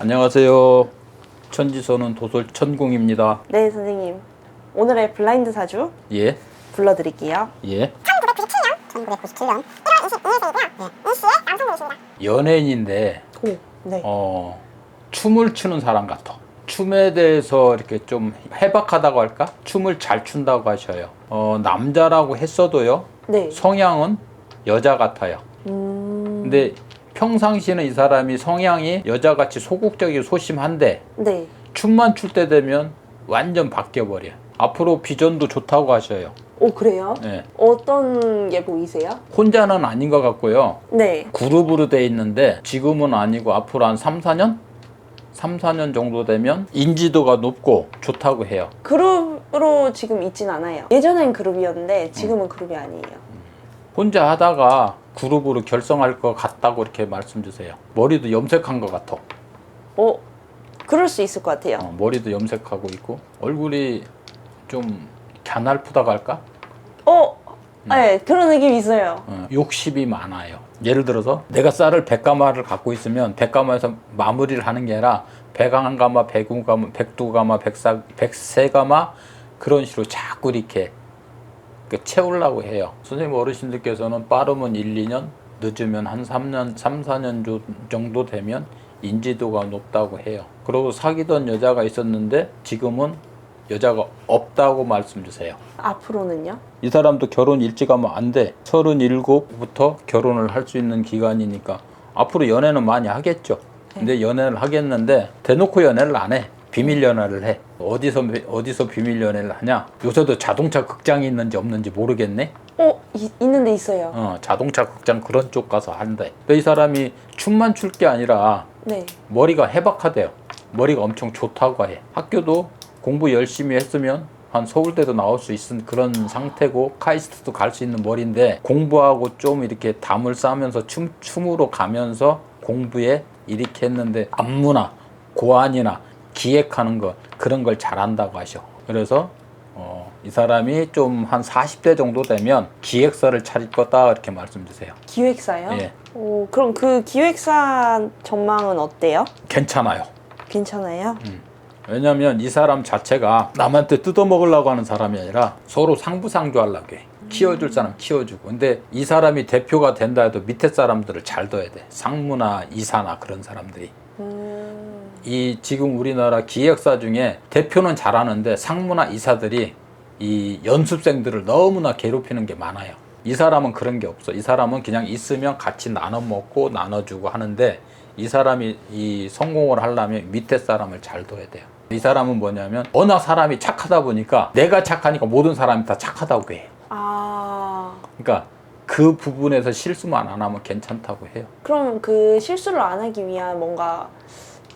안녕하세요. 천지서는 도솔 천공입니다. 네, 선생님. 오늘의 블라인드 사주 예, 불러드릴게요. 예. 1997년 1월 22일생이고요. 네. 이씨의 남성분이십니다. 연예인인데 오, 네. 어, 춤을 추는 사람 같아. 춤에 대해서 이렇게 좀 해박하다고 할까? 춤을 잘 춘다고 하셔요. 어, 남자라고 했어도요. 네. 성향은 여자 같아요. 음, 근데 평상시는 이 사람이 성향이 여자같이 소극적이고 소심한데 네. 춤만 출 때 되면 완전 바뀌어 버려. 앞으로 비전도 좋다고 하셔요. 오, 그래요? 예. 어떤 게 보이세요? 혼자는 아닌 것 같고요. 네. 그룹으로 돼 있는데 지금은 아니고 앞으로 한 3, 4년? 3, 4년 정도 되면 인지도가 높고 좋다고 해요. 그룹으로 지금 있진 않아요. 예전엔 그룹이었는데 지금은 그룹이 아니에요. 혼자 하다가 그룹으로 결성할 것 같다고 이렇게 말씀 주세요. 머리도 염색한 것 같아. 어, 그럴 수 있을 것 같아요. 어, 머리도 염색하고 있고 얼굴이 좀 갸날프다고 할까? 어, 네, 그런 느낌 있어요. 어, 욕심이 많아요. 예를 들어서 내가 쌀을 100가마를 갖고 있으면 100가마에서 마무리를 하는 게 아니라 101가마, 102가마, 102가마, 104, 103가마 그런 식으로 자꾸 이렇게 그 채우려고 해요. 선생님 어르신들께서는 빠르면 1, 2년, 늦으면 한 3년, 3, 4년 조- 정도 되면 인지도가 높다고 해요. 그리고 사귀던 여자가 있었는데 지금은 여자가 없다고 말씀 주세요. 앞으로는요? 이 사람도 결혼 일찍 하면 안 돼. 37부터 결혼을 할 수 있는 기간이니까 앞으로 연애는 많이 하겠죠. 근데 연애를 하겠는데 대놓고 연애를 안 해. 비밀 연애를 해. 어디서 어디서 비밀 연애를 하냐? 요새도 자동차 극장이 있는지 없는지 모르겠네. 어, 이- 있는데 있어요. 어, 자동차 극장 그런 쪽 가서 한대. 근데 이 사람이 춤만 출 게 아니라 네. 머리가 해박하대요. 머리가 엄청 좋다고 해. 학교도 공부 열심히 했으면 한 서울대도 나올 수 있는 그런 상태고 카이스트도 갈 수 있는 머리인데 공부하고 좀 이렇게 담을 쌓으면서 춤, 춤으로 가면서 공부에 이렇게 했는데 안무나 고안이나 기획하는 거 그런 걸 잘한다고 하셔. 그래서 어, 이 사람이 좀 한 40대 정도 되면 기획사를 차릴 거다 이렇게 말씀 주세요. 기획사요? 예. 오, 그럼 그 기획사 전망은 어때요? 괜찮아요. 괜찮아요? 왜냐면 이 사람 자체가 남한테 뜯어먹으려고 하는 사람이 아니라 서로 상부상조하려고 해. 키워줄 사람 키워주고. 근데 이 사람이 대표가 된다 해도 밑에 사람들을 잘 둬야 돼. 상무나 이사나 그런 사람들이. 음, 이 지금 우리나라 기획사 중에 대표는 잘하는데 상무나 이사들이 이 연습생들을 너무나 괴롭히는 게 많아요. 이 사람은 그런 게 없어. 이 사람은 그냥 있으면 같이 나눠 먹고 나눠주고 하는데 이 사람이 이 성공을 하려면 밑에 사람을 잘 둬야 돼요. 이 사람은 뭐냐면 워낙 사람이 착하다 보니까 내가 착하니까 모든 사람이 다 착하다고 해. 아, 그러니까 그 부분에서 실수만 안 하면 괜찮다고 해요. 그럼 그 실수를 안 하기 위한 뭔가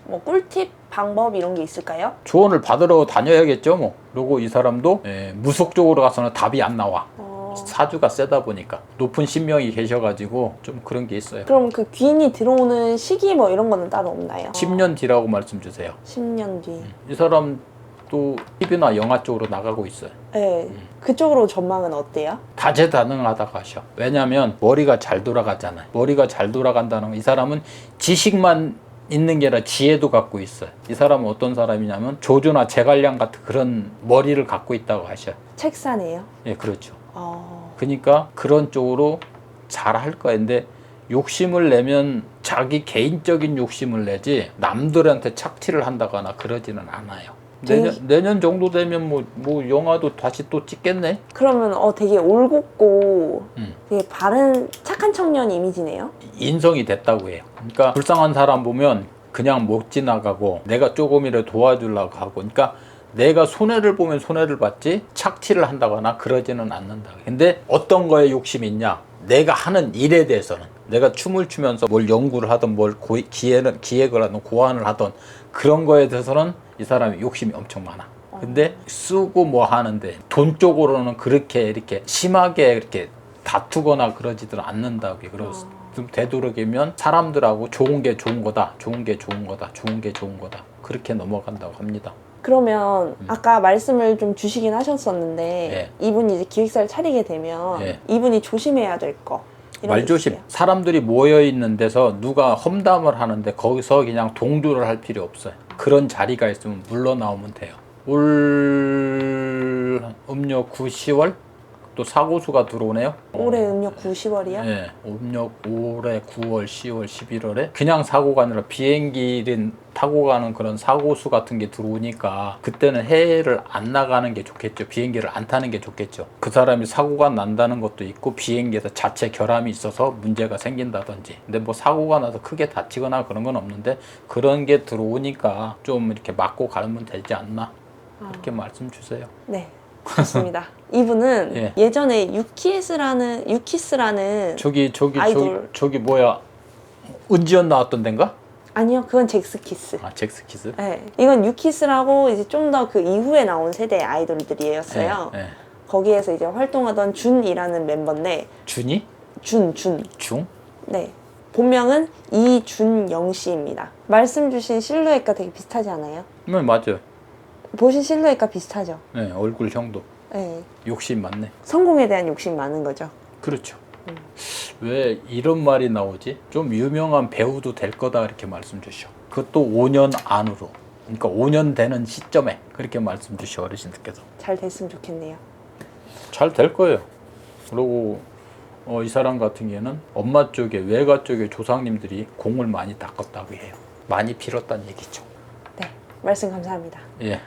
뭐 꿀팁 방법 이런 게 있을까요? 조언을 받으러 다녀야겠죠, 뭐. 그리고 이 사람도 예, 무속적으로 가서는 답이 안 나와. 어, 사주가 세다 보니까 높은 신명이 계셔가지고 좀 그런 게 있어요. 그럼 그 귀인이 들어오는 시기 뭐 이런 거는 따로 없나요? 10년 뒤라고 말씀 주세요. 10년 뒤. 이 사람도 TV나 영화 쪽으로 나가고 있어요. 네. 그쪽으로 전망은 어때요? 다재다능하다고 하셔. 왜냐하면 머리가 잘 돌아가잖아요. 머리가 잘 돌아간다는 건 이 사람은 지식만 있는 게 아니라 지혜도 갖고 있어요. 이 사람은 어떤 사람이냐면 조조나 제갈량 같은 그런 머리를 갖고 있다고 하셔. 책사네요. 예, 그렇죠. 어, 그러니까 그런 쪽으로 잘 할 거야. 근데 욕심을 내면 자기 개인적인 욕심을 내지 남들한테 착취를 한다거나 그러지는 않아요. 내년, 내년 정도 되면 뭐, 뭐 영화도 다시 또 찍겠네? 그러면 어 되게 올곧고 음. 되게 바른 착한 청년 이미지네요. 인성이 됐다고 해요. 그러니까 불쌍한 사람 보면 그냥 못 지나가고 내가 조금이라도 도와주려고 하고 그러니까 내가 손해를 보면 손해를 봤지 착취를 한다거나 그러지는 않는다. 근데 어떤 거에 욕심이 있냐? 내가 하는 일에 대해서는 내가 춤을 추면서 뭘 연구를 하든 뭘 고- 기획을, 기획을 하든 고안을 하든 그런 거에 대해서는 이 사람이 욕심이 엄청 많아. 근데 쓰고 뭐 하는데 돈 쪽으로는 그렇게 이렇게 심하게 이렇게 다투거나 그러지들 않는다고 그래서 좀 되도록이면 사람들하고 좋은 게 좋은 거다, 좋은 게 좋은 거다, 좋은 게 좋은 거다 그렇게 넘어간다고 합니다. 그러면 아까 말씀을 좀 주시긴 하셨었는데 예. 이분이 이제 기획사를 차리게 되면 예. 이분이 조심해야 될 거. 이런 게 말조심. 사람들이 모여 있는 데서 누가 험담을 하는데 거기서 그냥 동조를 할 필요 없어요. 그런 자리가 있으면 물러나오면 돼요. 올 음력 9, 10월 또 사고수가 들어오네요. 올해 음력 9, 10월이요? 예, 음력 올해 9월, 10월, 11월에 그냥 사고가 아니라 비행기를 타고 가는 그런 사고수 같은 게 들어오니까 그때는 해외를 안 나가는 게 좋겠죠. 비행기를 안 타는 게 좋겠죠. 그 사람이 사고가 난다는 것도 있고 비행기에서 자체 결함이 있어서 문제가 생긴다든지. 근데 뭐 사고가 나서 크게 다치거나 그런 건 없는데 그런 게 들어오니까 좀 이렇게 맞고 가면 되지 않나. 이렇게 말씀 주세요. 네. 좋습니다. 이분은 예. 예. 전에 유키스라는 유키스라는 저기 저기 저기 아이돌. 저기 뭐야 은지연 나왔던 데인가? 아니요, 그건 잭스키스. 아 잭스키스. 네. 이건 유키스라고 이제 좀 더 그 이후에 나온 세대의 아이돌들이었어요. 예, 예. 거기에서 이제 활동하던 준이라는 멤버인데 준이? 준, 준. 중? 네. 본명은 이준영 씨입니다. 말씀 주신 실루엣과 되게 비슷하지 않아요? 네 맞아요. 보신 실루엣과 비슷하죠? 네 얼굴 형도 네. 욕심 많네. 성공에 대한 욕심이 많은 거죠. 그렇죠. 왜 이런 말이 나오지? 좀 유명한 배우도 될 거다 이렇게 말씀 주셔. 그것도 5년 안으로. 그러니까 5년 되는 시점에 그렇게 말씀 주셔 어르신들께서. 잘 됐으면 좋겠네요. 잘 될 거예요. 그리고 어, 이 사람 같은 경우에는 엄마 쪽에 외가 쪽에 조상님들이 공을 많이 닦았다고 해요. 많이 빌었다는 얘기죠. 네. 말씀 감사합니다. 예.